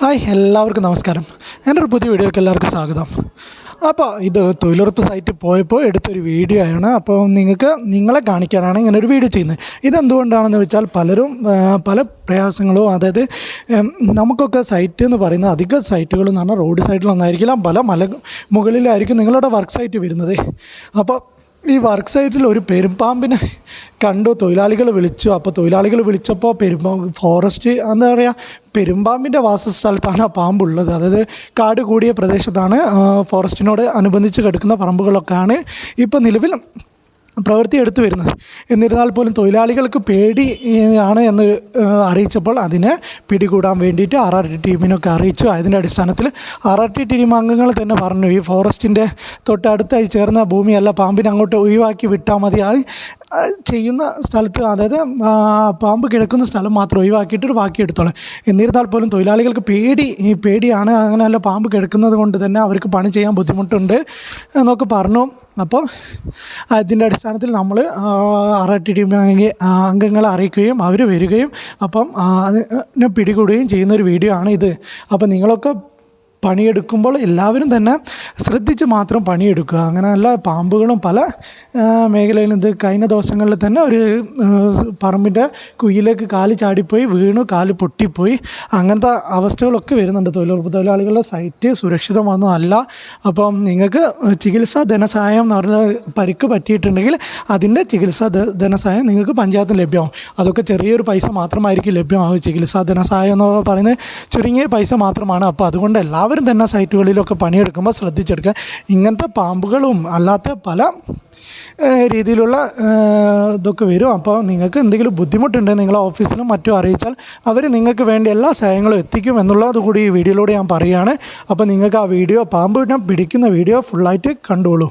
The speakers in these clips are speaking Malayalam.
ഹായ് എല്ലാവർക്കും നമസ്കാരം. എന്റെ ഒരു പുതിയ വീഡിയോക്ക് എല്ലാവർക്കും സ്വാഗതം. അപ്പോൾ ഇത് തൊഴിലുറപ്പ് സൈറ്റിൽ പോയപ്പോൾ എടുത്തൊരു വീഡിയോ ആണ്. അപ്പോൾ നിങ്ങൾക്ക് നിങ്ങളെ കാണിക്കാനാണ് ഇങ്ങനെ ഒരു വീഡിയോ ചെയ്യുന്നത്. ഇതെന്തുകൊണ്ടാണെന്ന് വെച്ചാൽ പലരും പല പ്രയാസങ്ങളും അതായത് നമുക്കൊക്കെ സൈറ്റ് എന്ന് പറയുന്ന അധിക സൈറ്റുകൾ എന്ന് പറഞ്ഞാൽ റോഡ് സൈഡിലൊന്നായിരിക്കില്ല പല മല മുകളിലായിരിക്കും നിങ്ങളുടെ വർക്ക് സൈറ്റ് വരുന്നത്. അപ്പോൾ ഈ വർക്ക് സൈറ്റിൽ ഒരു പെരുമ്പാമ്പിനെ കണ്ടു. തൊഴിലാളികൾ വിളിച്ചു. അപ്പോൾ തൊഴിലാളികൾ വിളിച്ചപ്പോൾ പെരുമ്പാ ഫോറസ്റ്റ് എന്താ പറയുക പെരുമ്പാമ്പിന്റെ വാസസ്ഥലത്താണ് ആ പാമ്പുള്ളത്. അതായത് കാട് കൂടിയ പ്രദേശത്താണ് ഫോറസ്റ്റിനോട് അനുബന്ധിച്ച് കിടക്കുന്ന പറമ്പുകളൊക്കെയാണ്. ഇപ്പോൾ നിലവിൽ പ്രവൃത്തി എടുത്തു വരുന്നത്. എന്നിരുന്നാൽ പോലും തൊഴിലാളികൾക്ക് പേടി ആണ് എന്ന് അറിയിച്ചപ്പോൾ അതിനെ പിടികൂടാൻ വേണ്ടിയിട്ട് ആർ ആർ ടി ടീമിനൊക്കെ അറിയിച്ചു. അതിന്റെ അടിസ്ഥാനത്തിൽ ആർ ആർ ടി ടീം അംഗങ്ങൾ തന്നെ പറഞ്ഞു ഈ ഫോറസ്റ്റിന്റെ തൊട്ടടുത്തായി ചേർന്ന ഭൂമിയല്ല പാമ്പിനെ അങ്ങോട്ട് ഒഴിവാക്കി വിട്ടാൽ മതി. ചെയ്യുന്ന സ്ഥലത്ത് അതായത് പാമ്പ് കിടക്കുന്ന സ്ഥലം മാത്രം ഒഴിവാക്കിയിട്ട് ബാക്കി എടുത്തോളാം. എന്നിരുന്നാൽ പോലും തൊഴിലാളികൾക്ക് പേടി ഈ പേടിയാണ്. അങ്ങനെയല്ല പാമ്പ് കിടക്കുന്നത് കൊണ്ട് തന്നെ അവർക്ക് പണി ചെയ്യാൻ ബുദ്ധിമുട്ടുണ്ട് എന്നൊക്കെ പറഞ്ഞു. അപ്പോൾ അതിന്റെ അടിസ്ഥാനത്തിൽ നമ്മൾ ആർ ടി ടീം അംഗങ്ങളെ അറിയിക്കുകയും അവർ വരികയും അപ്പം അതിനെ പിടികൂടുകയും ചെയ്യുന്ന ഒരു വീഡിയോ ആണ് ഇത്. അപ്പം നിങ്ങളൊക്കെ പണിയെടുക്കുമ്പോൾ എല്ലാവരും തന്നെ ശ്രദ്ധിച്ച് മാത്രം പണിയെടുക്കുക. അങ്ങനെയല്ല പാമ്പുകളും പല മേഖലയിലും ഇത് കഴിഞ്ഞ ദിവസങ്ങളിൽ തന്നെ ഒരു പറമ്പിന്റെ കുയിലേക്ക് കാൽ ചാടിപ്പോയി വീണു കാൽ പൊട്ടിപ്പോയി. അങ്ങനത്തെ അവസ്ഥകളൊക്കെ വരുന്നുണ്ട്. തൊഴിലുറപ്പ് തൊഴിലാളികളുടെ സൈറ്റ് സുരക്ഷിതമൊന്നും അല്ല. അപ്പം നിങ്ങൾക്ക് ചികിത്സാ ധനസഹായം എന്ന് പറഞ്ഞാൽ പരിക്ക് പറ്റിയിട്ടുണ്ടെങ്കിൽ അതിന്റെ ചികിത്സാ ധനസഹായം നിങ്ങൾക്ക് പഞ്ചായത്തിന് ലഭ്യമാവും. അതൊക്കെ ചെറിയൊരു പൈസ മാത്രമായിരിക്കും ലഭ്യമാവും ചികിത്സാ ധനസഹായം എന്ന് പറയുന്നത് ചുരുങ്ങിയ പൈസ മാത്രമാണ്. അപ്പോൾ അതുകൊണ്ട് എല്ലാവരും തന്നെ സൈറ്റുകളിലൊക്കെ പണിയെടുക്കുമ്പോൾ ശ്രദ്ധിച്ചെടുക്കുക. ഇങ്ങനത്തെ പാമ്പുകളും അല്ലാത്ത പല രീതിയിലുള്ള ഇതൊക്കെ വരും. അപ്പോൾ നിങ്ങൾക്ക് എന്തെങ്കിലും ബുദ്ധിമുട്ടുണ്ടെങ്കിൽ നിങ്ങൾ ഓഫീസിലും മറ്റും അറിയിച്ചാൽ അവർ നിങ്ങൾക്ക് വേണ്ടി എല്ലാ സഹായങ്ങളും എത്തിക്കും എന്നുള്ളത് കൂടി ഈ വീഡിയോയിലൂടെ ഞാൻ പറയുകയാണ്. അപ്പോൾ നിങ്ങൾക്ക് ആ വീഡിയോ പാമ്പിനെ പിടിക്കുന്ന വീഡിയോ ഫുള്ളായിട്ട് കണ്ടോളൂ.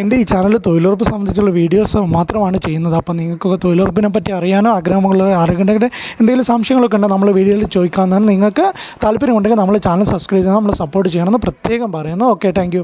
എന്റെ ഈ ചാനൽ തൊഴിലുറപ്പ് സംബന്ധിച്ചുള്ള വീഡിയോസ് മാത്രമാണ് ചെയ്യുന്നത്. അപ്പോൾ നിങ്ങൾക്കൊക്കെ തൊഴിലുറപ്പിനെ പറ്റി അറിയാനോ ആഗ്രഹമുള്ള അറിയണമെങ്കിൽ എന്തെങ്കിലും സംശയങ്ങളൊക്കെ ഉണ്ടെങ്കിൽ നമ്മൾ വീഡിയോയിൽ ചോദിക്കാവുന്നതാണ്. നിങ്ങൾക്ക് താല്പര്യമുണ്ടെങ്കിൽ നമ്മൾ ചാനൽ സബ്സ്ക്രൈബ് ചെയ്യണം നമ്മൾ സപ്പോർട്ട് ചെയ്യണമെന്ന് പ്രത്യേകം പറയുന്നു. Okay thank